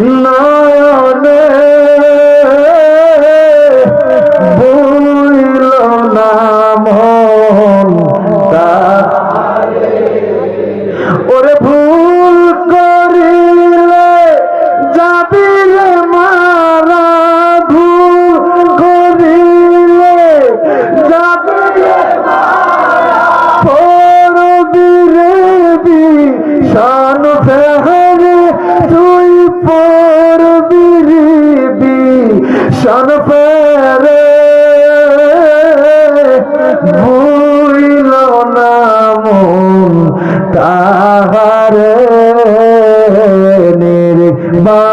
দুই মন তাহারে নির্বাণরে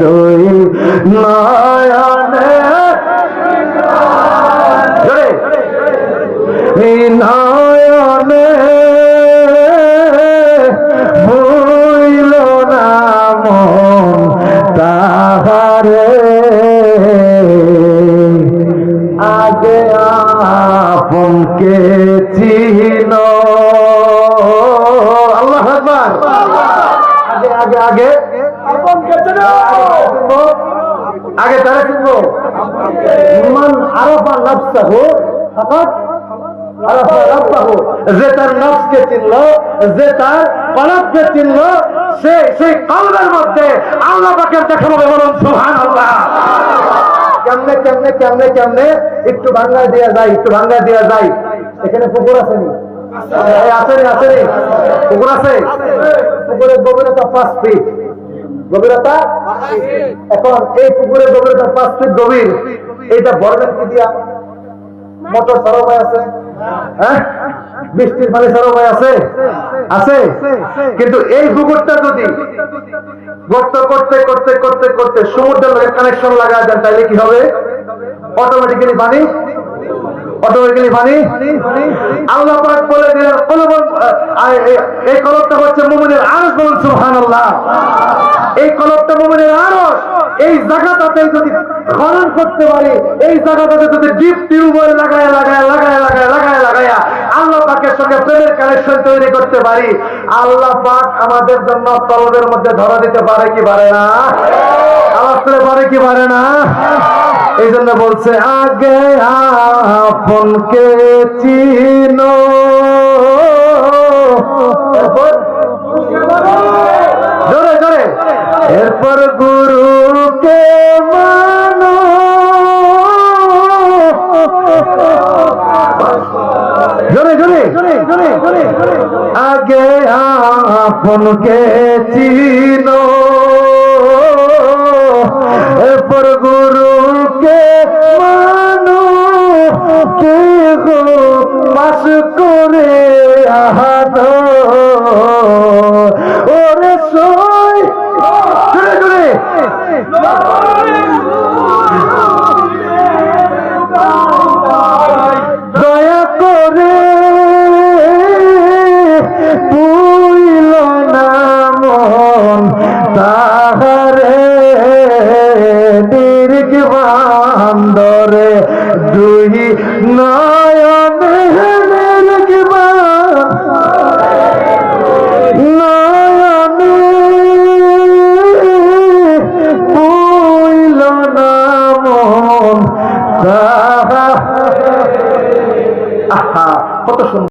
দুই নয়নে। নয়নে ভুইল না মন তাহারে। আগে আপনকে আগে আগে আগে। আগে তারা চিনবো মান আরাফা নাফসাহু ফাকাত আরাফা রাব্বাহু যে তার নফসকে চিনল যে তার কলবকে চিনল সে সেই কলবের মধ্যে আল্লাহ পাকের দেখা পাবে বলুন সুবহানাল্লাহ। কেমনে কেমনে কেমনে কেমনে? একটু ভাঙ্গা দেওয়া যায় একটু ভাঙ্গা দেওয়া যায়। এখানে পুকুর আছে নি? এই হ্যাঁ? বৃষ্টির পানি সরবাই আছে? আছে? কিন্তু এই পুকুরটা যদি গর্ত করতে করতে করতে করতে সমুদ্রের কানেকশন লাগা দেন তাহলে কি হবে? অটোমেটিক্যালি পানি অটোমেটিক্যালি পানি আল্লাহ পাক বলে দিলেন কলব এই কলবটা হচ্ছে মুমিনের আরশ বলুন, সুবহানাল্লাহ। এই কলবটা মুমিনের আরশ। এই জায়গাটাতে যদি খনন করতে পারি, এই জায়গাটাতে যদি ডিপ টিউবওয়েল লাগায় লাগায় লাগায় লাগায় লাগায়, লাগায়া, আল্লাহ পাকের সঙ্গে প্রেমের কানেকশন তৈরি করতে পারি। আল্লাহ পাক আমাদের জন্য কলবের মধ্যে ধরা দিতে পারে কি পারে না? আল্লাহ পারে কি পারে না? এই জন্য বলছে, আগে আপনকে চিনো। জোরে জোরে। এরপর গুরুকে মানো। জোরে জোরে। আগে আপনকে চিনো। ওরে জোরে জোরে দয়া করে পুইল না মন তাহারে fotos son